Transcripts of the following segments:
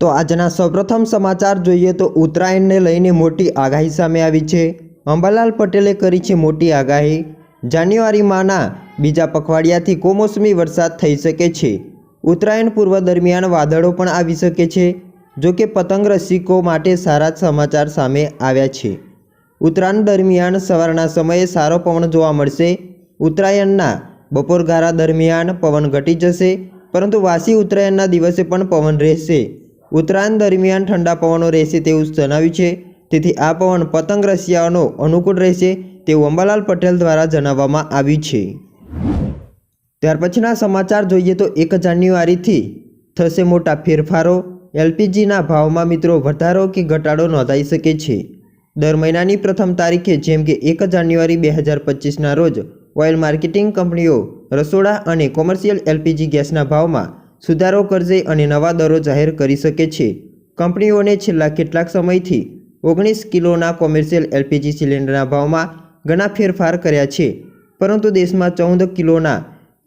તો આજના સૌપ્રથમ સમાચાર જોઈએ તો ઉત્તરાયણને લઈને મોટી આગાહી સામે આવી છે. અંબાલાલ પટેલે કરી છે મોટી આગાહી. જાન્યુઆરીમાંના બીજા પખવાડિયાથી કમોસમી વરસાદ થઈ શકે છે. ઉત્તરાયણ પૂર્વ દરમિયાન વાદળો પણ આવી શકે છે. જો કે પતંગ રસિકો માટે સારા સમાચાર સામે આવ્યા છે. ઉત્તરાયણ દરમિયાન સવારના સમયે સારો પવન જોવા મળશે. ઉત્તરાયણના બપોરગારા દરમિયાન પવન ઘટી જશે, પરંતુ વાસી ઉત્તરાયણના દિવસે પણ પવન રહેશે. ઉત્તરાયણ દરમિયાન ઠંડા પવનો રહેશે તેવું જણાવ્યું છે. તેથી આ પવન પતંગ રસિયાઓનો અનુકૂળ રહેશે તેવું અંબાલાલ પટેલ દ્વારા જણાવવામાં આવ્યું છે. ત્યાર પછીના સમાચાર જોઈએ તો એક જાન્યુઆરીથી થશે મોટા ફેરફારો. એલપીજીના ભાવમાં મિત્રો વધારો કે ઘટાડો નોંધાઈ શકે છે. દર મહિનાની પ્રથમ તારીખે જેમ કે એક જાન્યુઆરી બે હજાર પચીસના રોજ, ઓઇલ માર્કેટિંગ કંપનીઓ રસોડા અને કોમર્શિયલ એલપીજી ગેસના ભાવમાં સુધારો કરશે અને નવા દરો જાહેર કરી શકે છે. કંપનીઓને છેલ્લા કેટલાક સમયથી ઓગણીસ કિલોના કોમર્શિયલ એલપીજી સિલિન્ડરના ભાવમાં ઘણા ફેરફાર કર્યા છે, પરંતુ દેશમાં ચૌદ કિલોના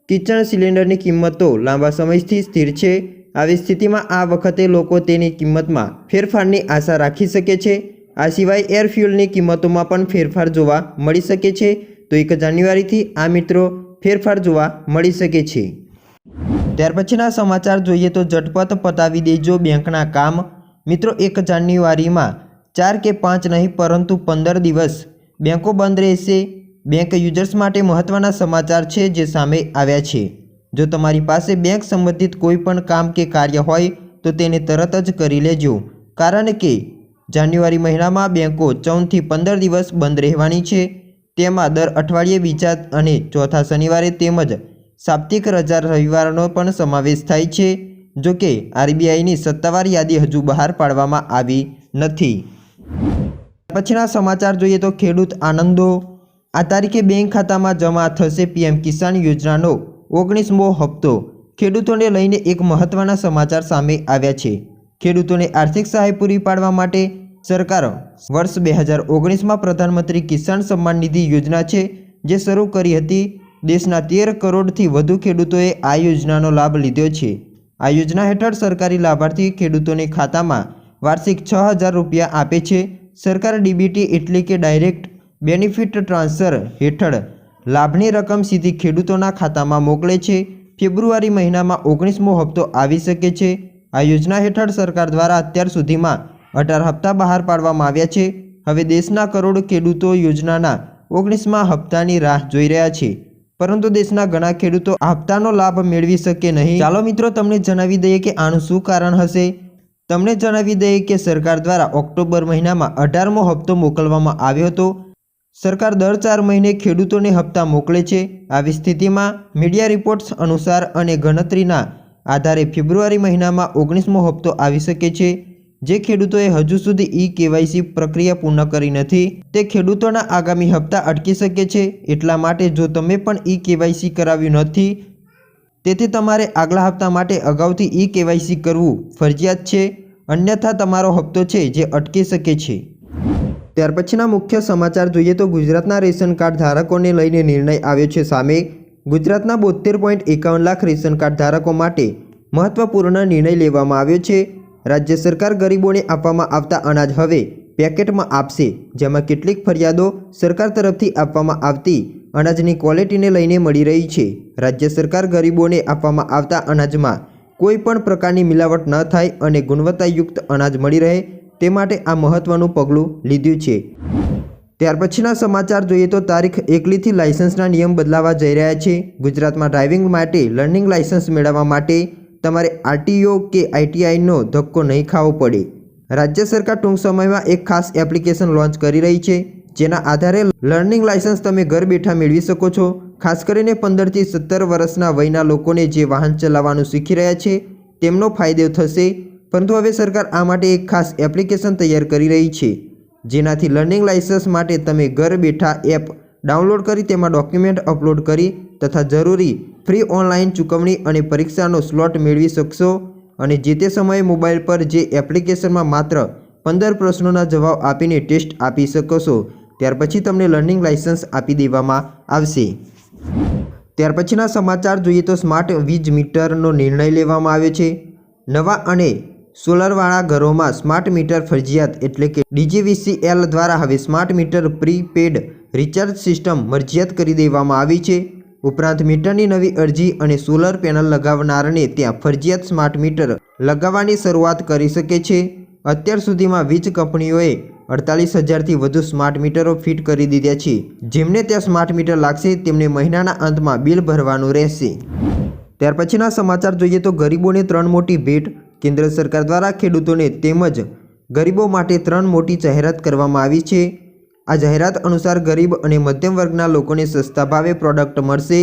કિચન સિલિન્ડરની કિંમતો લાંબા સમયથી સ્થિર છે. આવી સ્થિતિમાં આ વખતે લોકો તેની કિંમતમાં ફેરફારની આશા રાખી શકે છે. આ સિવાય એર ફ્યુલની કિંમતોમાં પણ ફેરફાર જોવા મળી શકે છે. તો એક જાન્યુઆરીથી આ મિત્રો ફેરફાર જોવા મળી શકે છે. ત્યાર પછીના સમાચાર જોઈએ તો ઝટપટ પતાવી દેજો બેંકના કામ. મિત્રો, એક જાન્યુઆરીમાં ચાર કે પાંચ નહીં, પરંતુ પંદર દિવસ બેંકો બંધ રહેશે. બેંક યુઝર્સ માટે મહત્ત્વના સમાચાર છે જે સામે આવ્યા છે. જો તમારી પાસે બેંક સંબંધિત કોઈ પણ કામ કે કાર્ય હોય, તો તેને તરત જ કરી લેજો. કારણ કે જાન્યુઆરી મહિનામાં બેંકો ચૌદથી પંદર દિવસ બંધ રહેવાની છે. તેમાં દર અઠવાડિયે બીજા અને ચોથા શનિવારે તેમજ સાપ્તાહિક રજા રવિવારનો પણ સમાવેશ થાય છે, જો કે આરબીઆઈની સત્તાવાર યાદી હજુ બહાર પાડવામાં આવી નથી. પછીના સમાચાર જોઈએ તો ખેડૂત આનંદો. આ તારીખે બેંક ખાતામાં જમા થશે પીએમ કિસાન યોજનાનો ઓગણીસમો હપ્તો. ખેડૂતોને લઈને એક મહત્ત્વના સમાચાર સામે આવ્યા છે. ખેડૂતોને આર્થિક સહાય પૂરી પાડવા માટે સરકાર વર્ષ બે હજાર ઓગણીસમાં પ્રધાનમંત્રી કિસાન સન્માન નિધિ યોજના છે, જે શરૂ કરી હતી દેશના તેર કરોડથી વધુ ખેડૂતોએ આ યોજનાનો લાભ લીધો છે. આ યોજના હેઠળ સરકારી લાભાર્થી ખેડૂતોને ખાતામાં વાર્ષિક છ હજાર રૂપિયા આપે છે. સરકાર ડીબીટી એટલે કે ડાયરેક્ટ બેનિફિટ ટ્રાન્સફર હેઠળ લાભની રકમ સીધી ખેડૂતોના ખાતામાં મોકલે છે. ફેબ્રુઆરી મહિનામાં ઓગણીસમો હપ્તો આવી શકે છે. આ યોજના હેઠળ સરકાર દ્વારા અત્યાર સુધીમાં અઢાર હપ્તા બહાર પાડવામાં આવ્યા છે. હવે દેશના કરોડ ખેડૂતો યોજનાના ઓગણીસમાં હપ્તાની રાહ જોઈ રહ્યા છે. પરંતુ દેશના ઘણા ખેડૂતો આપતાનો લાભ મેળવી શકે નહીં. ચાલો મિત્રો તમને જણાવી દઈએ કે આનું શું કારણ હશે? તમને જણાવી દઈએ કે સરકાર દ્વારા ઓક્ટોબર મહિનામાં અઢારમો હપ્તો મોકલવામાં આવ્યો હતો. સરકાર દર ચાર મહિને ખેડૂતોને હપ્તા મોકલે છે. આવી સ્થિતિમાં મીડિયા રિપોર્ટ્સ અનુસાર અને ગણતરીના આધારે ફેબ્રુઆરી મહિનામાં ઓગણીસમો હપ્તો આવી શકે છે. જે ખેડૂતોએ હજુ સુધી ઈ કેવાયસી પ્રક્રિયા પૂર્ણ કરી નથી, તે ખેડૂતોના આગામી હપ્તા અટકી શકે છે. એટલા માટે જો તમે પણ ઈ કેવાયસી કરાવ્યું નથી, તેથી તમારે આગલા હપ્તા માટે અગાઉથી ઈ કેવાયસી કરવું ફરજિયાત છે. અન્યથા તમારો હપ્તો છે જે અટકી શકે છે. ત્યાર પછીના મુખ્ય સમાચાર જોઈએ તો ગુજરાતના રેશન કાર્ડ ધારકોને લઈને નિર્ણય આવ્યો છે સામે. ગુજરાતના બોતેર પોઈન્ટ એકાવન લાખ રેશન કાર્ડ ધારકો માટે મહત્વપૂર્ણ નિર્ણય લેવામાં આવ્યો છે. રાજ્ય સરકાર ગરીબોને આપવામાં આવતા અનાજ હવે પેકેટમાં આપશે, જેમાં કેટલીક ફરિયાદો સરકાર તરફથી આપવામાં આવતી અનાજની ક્વોલિટીને લઈને મળી રહી છે. રાજ્ય સરકાર ગરીબોને આપવામાં આવતા અનાજમાં કોઈ પણ પ્રકારની મિલાવટ ન થાય અને ગુણવત્તાયુક્ત અનાજ મળી રહે તે માટે આ મહત્ત્વનું પગલું લીધું છે. ત્યાર પછીના સમાચાર જોઈએ તો તારીખ એકલીથી લાયસન્સના નિયમ બદલાવા જઈ રહ્યા છે. ગુજરાતમાં ડ્રાઇવિંગ માટે લર્નિંગ લાયસન્સ મેળવવા માટે તમારે આરટીઓ કે આઈટીઆઈનો ધક્કો નહીં ખાવો પડે. રાજ્ય સરકાર ટૂંક સમયમાં એક ખાસ એપ્લિકેશન લોન્ચ કરી રહી છે, જેના આધારે લર્નિંગ લાયસન્સ તમે ઘર બેઠા મેળવી શકો છો. ખાસ કરીને પંદરથી સત્તર વર્ષના વયના લોકોને જે વાહન ચલાવવાનું શીખી રહ્યા છે, તેમનો ફાયદો થશે. પરંતુ હવે સરકાર આ માટે એક ખાસ એપ્લિકેશન તૈયાર કરી રહી છે, જેનાથી લર્નિંગ લાઇસન્સ માટે તમે ઘર બેઠા એપ ડાઉનલોડ કરી તેમાં ડોક્યુમેન્ટ અપલોડ કરી તથા જરૂરી ફ્રી ઓનલાઈન ચૂકવણી અને પરીક્ષાનો સ્લોટ મેળવી શકશો. અને જે તે સમયે મોબાઈલ પર જે એપ્લિકેશનમાં માત્ર પંદર પ્રશ્નોના જવાબ આપીને ટેસ્ટ આપી શકશો ત્યાર પછી તમને લર્નિંગ લાઇસન્સ આપી દેવામાં આવશે. ત્યાર પછીના સમાચાર જોઈએ તો સ્માર્ટ વીજ મીટરનો નિર્ણય લેવામાં આવ્યો છે. નવા અને સોલરવાળા ઘરોમાં સ્માર્ટ મીટર ફરજિયાત એટલે કે ડીજીવીસીએલ દ્વારા હવે smart meter prepaid recharge system મરજિયાત કરી દેવામાં આવી છે. ઉપરાંત મીટરની નવી અરજી અને સોલર પેનલ લગાવનારને ત્યાં ફરજિયાત સ્માર્ટ મીટર લગાવવાની શરૂઆત કરી શકે છે. અત્યાર સુધીમાં વીજ કંપનીઓએ અડતાલીસ હજારથી વધુ સ્માર્ટ મીટરો ફિટ કરી દીધા છે. જેમને ત્યાં સ્માર્ટ મીટર લાગશે તેમને મહિનાના અંતમાં બિલ ભરવાનું રહેશે. ત્યાર પછીના સમાચાર જોઈએ તો ગરીબોને ત્રણ મોટી ભેટ. કેન્દ્ર સરકાર દ્વારા ખેડૂતોને તેમજ ગરીબો માટે ત્રણ મોટી જાહેરાત કરવામાં આવી છે. આ જાહેરાત અનુસાર ગરીબ અને મધ્યમ વર્ગના લોકોને સસ્તા ભાવે પ્રોડક્ટ મળશે,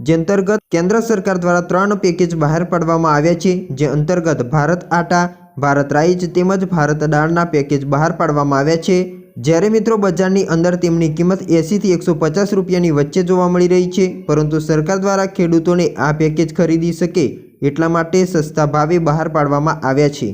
જે અંતર્ગત કેન્દ્ર સરકાર દ્વારા ત્રણ પેકેજ બહાર પાડવામાં આવ્યા છે, જે અંતર્ગત ભારત આટા, ભારત રાઈસ તેમજ ભારત દાળના પેકેજ બહાર પાડવામાં આવ્યા છે. જ્યારે મિત્રો બજારની અંદર તેમની કિંમત એંસીથી એકસો પચાસ રૂપિયાની વચ્ચે જોવા મળી રહી છે, પરંતુ સરકાર દ્વારા ખેડૂતોને આ પેકેજ ખરીદી શકે એટલા માટે સસ્તા ભાવે બહાર પાડવામાં આવ્યા છે.